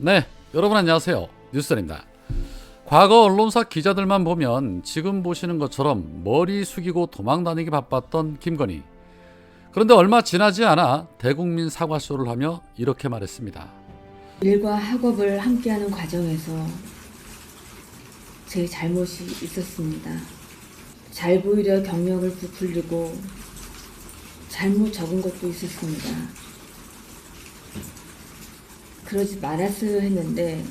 네, 여러분 안녕하세요. 뉴스입니다. 과거 언론사 기자들만 보면 지금 보시는 것처럼 머리 숙이고 도망 다니기 바빴던 김건희. 그런데 얼마 지나지 않아 대국민 사과쇼를 하며 이렇게 말했습니다. 일과 학업을 함께하는 과정에서 제 잘못이 있었습니다. 잘 보이려 경력을 부풀리고 잘못 적은 것도 있었습니다. 그러지 말았어야 했는데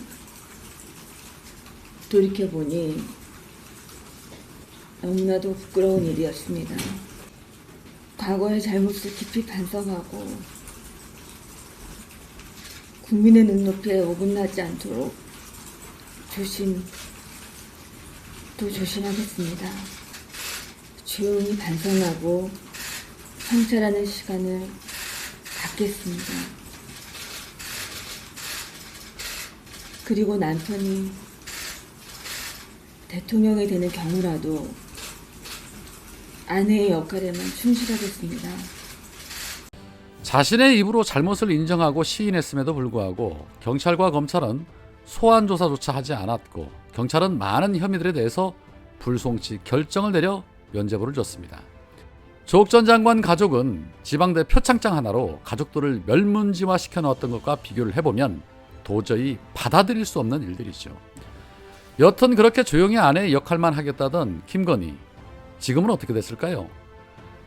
돌이켜보니 너무나도 부끄러운 일이었습니다. 과거의 잘못을 깊이 반성하고 국민의 눈높이에 어긋나지 않도록 조심 또 조심하겠습니다. 조용히 반성하고 성찰하는 시간을 갖겠습니다. 그리고 남편이 대통령이 되는 경우라도 아내의 역할에만 충실하겠습니다. 자신의 입으로 잘못을 인정하고 시인했음에도 불구하고 경찰과 검찰은 소환 조사조차 하지 않았고 경찰은 많은 혐의들에 대해서 불송치 결정을 내려 면죄부를 줬습니다. 조국 전 장관 가족은 지방대 표창장 하나로 가족들을 멸문지화 시켜 넣었던 것과 비교를 해보면 도저히 받아들일 수 없는 일들이죠. 여튼 그렇게 조용히 아내의 역할만 하겠다던 김건희 지금은 어떻게 됐을까요?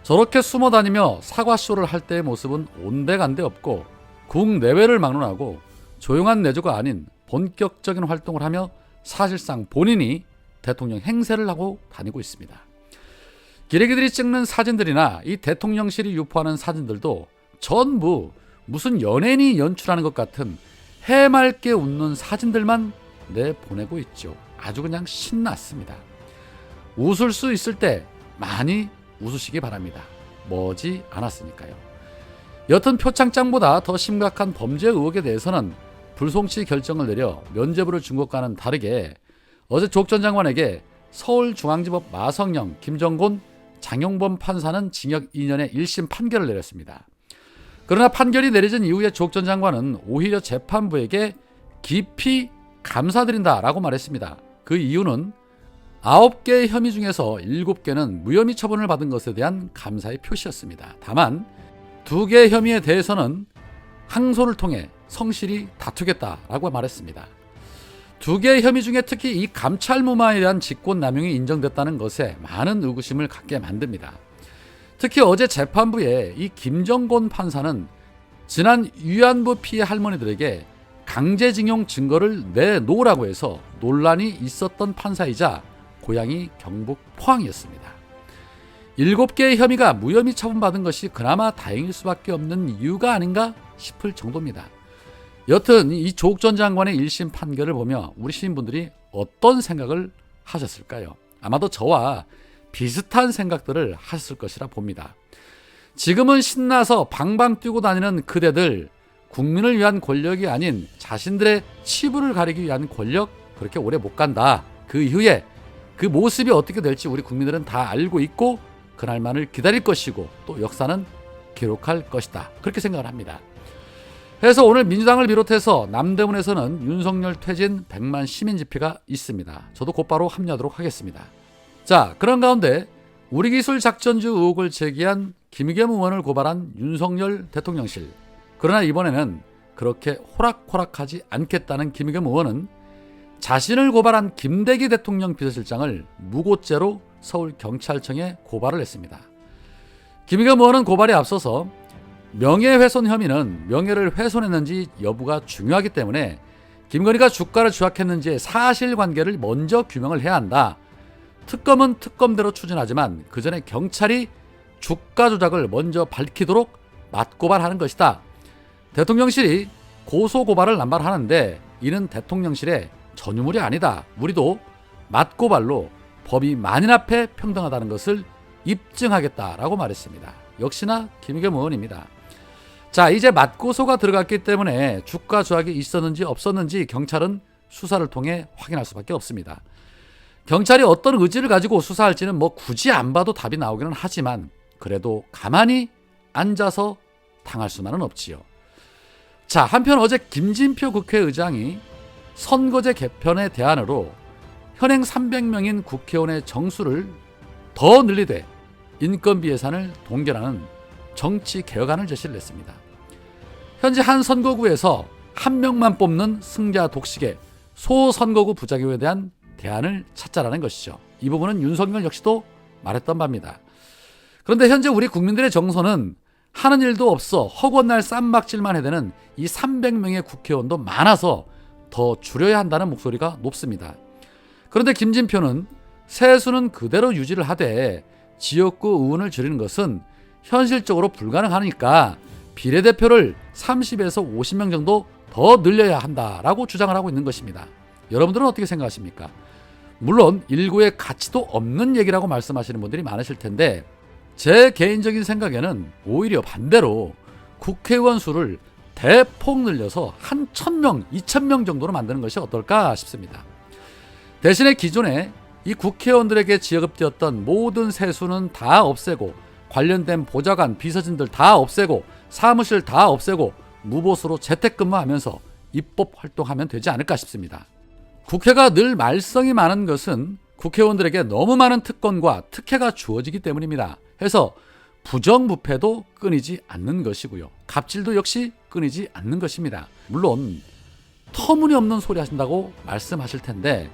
저렇게 숨어 다니며 사과쇼를 할 때의 모습은 온데간데 없고 국내외를 막론하고 조용한 내조가 아닌 본격적인 활동을 하며 사실상 본인이 대통령 행세를 하고 다니고 있습니다. 기레기들이 찍는 사진들이나 이 대통령실이 유포하는 사진들도 전부 무슨 연예인이 연출하는 것 같은 해맑게 웃는 사진들만 내보내고 있죠. 아주 그냥 신났습니다. 웃을 수 있을 때 많이 웃으시기 바랍니다. 머지 않았으니까요. 여튼 표창장보다 더 심각한 범죄 의혹에 대해서는 불송치 결정을 내려 면죄부를 준 것과는 다르게 어제 조전 장관에게 서울중앙지법 마성영, 김정곤, 장용범 판사는 징역 2년의 1심 판결을 내렸습니다. 그러나 판결이 내려진 이후에 조전 장관은 오히려 재판부에게 깊이 감사드린다라고 말했습니다. 그 이유는 9개의 혐의 중에서 7개는 무혐의 처분을 받은 것에 대한 감사의 표시였습니다. 다만 2개의 혐의에 대해서는 항소를 통해 성실히 다투겠다라고 말했습니다. 두 개의 혐의 중에 특히 이 감찰 무마에 대한 직권 남용이 인정됐다는 것에 많은 의구심을 갖게 만듭니다. 특히 어제 재판부에 이 김정곤 판사는 지난 위안부 피해 할머니들에게 강제징용 증거를 내놓으라고 해서 논란이 있었던 판사이자 고향이 경북 포항이었습니다. 일곱 개의 혐의가 무혐의 처분받은 것이 그나마 다행일 수밖에 없는 이유가 아닌가 싶을 정도입니다. 여튼 이 조국 전 장관의 1심 판결을 보며 우리 시민분들이 어떤 생각을 하셨을까요? 아마도 저와 비슷한 생각들을 하셨을 것이라 봅니다. 지금은 신나서 방방 뛰고 다니는 그대들 국민을 위한 권력이 아닌 자신들의 치부를 가리기 위한 권력 그렇게 오래 못 간다. 그 이후에 그 모습이 어떻게 될지 우리 국민들은 다 알고 있고 그날만을 기다릴 것이고 또 역사는 기록할 것이다. 그렇게 생각을 합니다. 그래서 오늘 민주당을 비롯해서 남대문에서는 윤석열 퇴진 100만 시민 집회가 있습니다. 저도 곧바로 합류하도록 하겠습니다. 자, 그런 가운데 우리 기술 작전주 의혹을 제기한 김의겸 의원을 고발한 윤석열 대통령실. 그러나 이번에는 그렇게 호락호락하지 않겠다는 김의겸 의원은 자신을 고발한 김대기 대통령 비서실장을 무고죄로 서울 경찰청에 고발을 했습니다. 김의겸 의원은 고발에 앞서서 명예훼손 혐의는 명예를 훼손했는지 여부가 중요하기 때문에 김건희가 주가를 조작했는지의 사실관계를 먼저 규명을 해야 한다. 특검은 특검대로 추진하지만 그 전에 경찰이 주가 조작을 먼저 밝히도록 맞고발하는 것이다. 대통령실이 고소 고발을 남발하는데 이는 대통령실의 전유물이 아니다. 우리도 맞고발로 법이 만인 앞에 평등하다는 것을 입증하겠다라고 말했습니다. 역시나 김의겸 의원입니다. 자, 이제 맞고소가 들어갔기 때문에 주가 조작이 있었는지 없었는지 경찰은 수사를 통해 확인할 수밖에 없습니다. 경찰이 어떤 의지를 가지고 수사할지는 뭐 굳이 안 봐도 답이 나오기는 하지만 그래도 가만히 앉아서 당할 수만은 없지요. 자, 한편 어제 김진표 국회의장이 선거제 개편의 대안으로 현행 300명인 국회의원의 정수를 더 늘리되 인건비 예산을 동결하는 정치 개혁안을 제시를 했습니다. 현재 한 선거구에서 한 명만 뽑는 승자 독식의 소선거구 부작용에 대한 대안을 찾자라는 것이죠. 이 부분은 윤석열 역시도 말했던 바입니다. 그런데 현재 우리 국민들의 정서는 하는 일도 없어 허구한 날 쌈박질만 해대는 이 300명의 국회의원도 많아서 더 줄여야 한다는 목소리가 높습니다. 그런데 김진표는 세수는 그대로 유지를 하되 지역구 의원을 줄이는 것은 현실적으로 불가능하니까 비례대표를 30에서 50명 정도 더 늘려야 한다라고 주장을 하고 있는 것입니다. 여러분들은 어떻게 생각하십니까? 물론 일구의 가치도 없는 얘기라고 말씀하시는 분들이 많으실 텐데 제 개인적인 생각에는 오히려 반대로 국회의원 수를 대폭 늘려서 한 천명, 이천 명 정도로 만드는 것이 어떨까 싶습니다. 대신에 기존에 이 국회의원들에게 지급되었던 모든 세수는 다 없애고 관련된 보좌관, 비서진들 다 없애고 사무실 다 없애고 무보수로 재택근무하면서 입법 활동하면 되지 않을까 싶습니다. 국회가 늘 말썽이 많은 것은 국회의원들에게 너무 많은 특권과 특혜가 주어지기 때문입니다. 해서 부정부패도 끊이지 않는 것이고요. 갑질도 역시 끊이지 않는 것입니다. 물론 터무니없는 소리 하신다고 말씀하실 텐데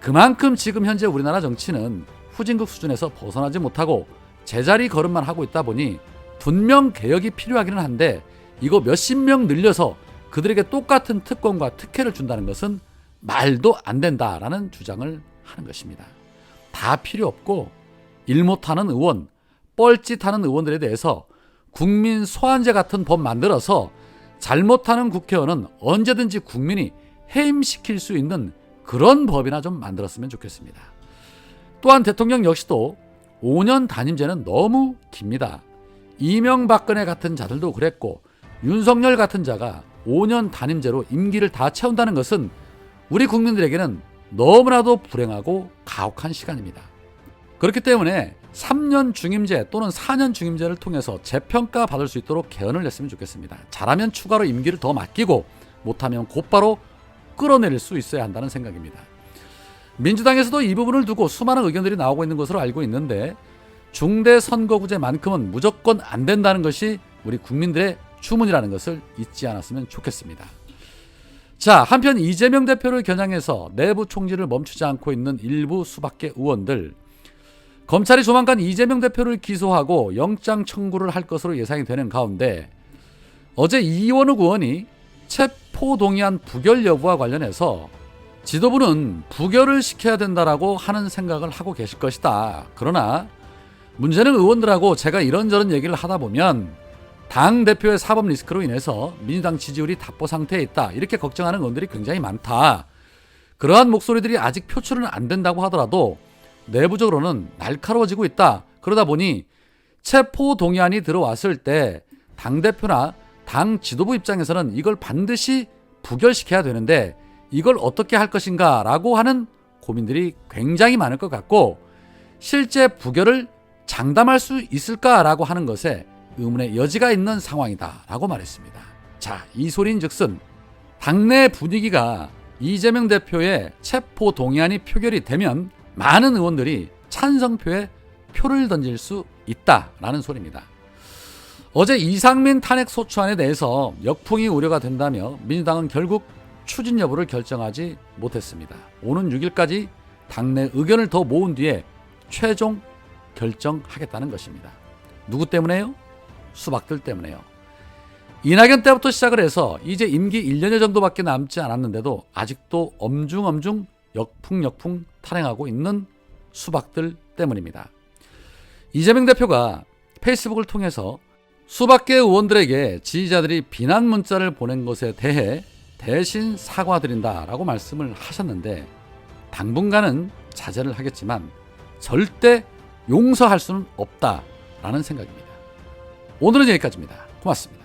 그만큼 지금 현재 우리나라 정치는 후진국 수준에서 벗어나지 못하고 제자리 걸음만 하고 있다 보니 분명 개혁이 필요하기는 한데 이거 몇십 명 늘려서 그들에게 똑같은 특권과 특혜를 준다는 것은 말도 안 된다라는 주장을 하는 것입니다. 다 필요 없고 일 못하는 의원, 뻘짓하는 의원들에 대해서 국민 소환제 같은 법 만들어서 잘못하는 국회의원은 언제든지 국민이 해임시킬 수 있는 그런 법이나 좀 만들었으면 좋겠습니다. 또한 대통령 역시도 5년 단임제는 너무 깁니다. 이명박근혜 같은 자들도 그랬고 윤석열 같은 자가 5년 단임제로 임기를 다 채운다는 것은 우리 국민들에게는 너무나도 불행하고 가혹한 시간입니다. 그렇기 때문에 3년 중임제 또는 4년 중임제를 통해서 재평가 받을 수 있도록 개헌을 냈으면 좋겠습니다. 잘하면 추가로 임기를 더 맡기고 못하면 곧바로 끌어내릴 수 있어야 한다는 생각입니다. 민주당에서도 이 부분을 두고 수많은 의견들이 나오고 있는 것으로 알고 있는데 중대 선거구제만큼은 무조건 안 된다는 것이 우리 국민들의 주문이라는 것을 잊지 않았으면 좋겠습니다. 자, 한편 이재명 대표를 겨냥해서 내부 총질을 멈추지 않고 있는 일부 수박계 의원들 검찰이 조만간 이재명 대표를 기소하고 영장 청구를 할 것으로 예상이 되는 가운데 어제 이원욱 의원이 체포 동의안 부결 여부와 관련해서 지도부는 부결을 시켜야 된다라고 하는 생각을 하고 계실 것이다. 그러나 문제는 의원들하고 제가 이런저런 얘기를 하다 보면 당 대표의 사법 리스크로 인해서 민주당 지지율이 답보 상태에 있다. 이렇게 걱정하는 의원들이 굉장히 많다. 그러한 목소리들이 아직 표출은 안 된다고 하더라도 내부적으로는 날카로워지고 있다. 그러다 보니 체포 동의안이 들어왔을 때 당 대표나 당 지도부 입장에서는 이걸 반드시 부결시켜야 되는데 이걸 어떻게 할 것인가 라고 하는 고민들이 굉장히 많을 것 같고 실제 부결을 장담할 수 있을까라고 하는 것에 의문의 여지가 있는 상황이다라고 말했습니다. 자, 이 소리인 즉슨 당내 분위기가 이재명 대표의 체포 동의안이 표결이 되면 많은 의원들이 찬성표에 표를 던질 수 있다라는 소리입니다. 어제 이상민 탄핵 소추안에 대해서 역풍이 우려가 된다며 민주당은 결국 추진 여부를 결정하지 못했습니다. 오는 6일까지 당내 의견을 더 모은 뒤에 최종 결정하겠다는 것입니다. 누구 때문에요? 수박들 때문에요. 이낙연 때부터 시작을 해서 이제 임기 1년여 정도밖에 남지 않았는데도 아직도 엄중엄중 역풍역풍 탄행하고 있는 수박들 때문입니다. 이재명 대표가 페이스북을 통해서 수박계 의원들에게 지지자들이 비난 문자를 보낸 것에 대해 대신 사과드린다라고 말씀을 하셨는데 당분간은 자제를 하겠지만 절대 용서할 수는 없다라는 생각입니다. 오늘은 여기까지입니다. 고맙습니다.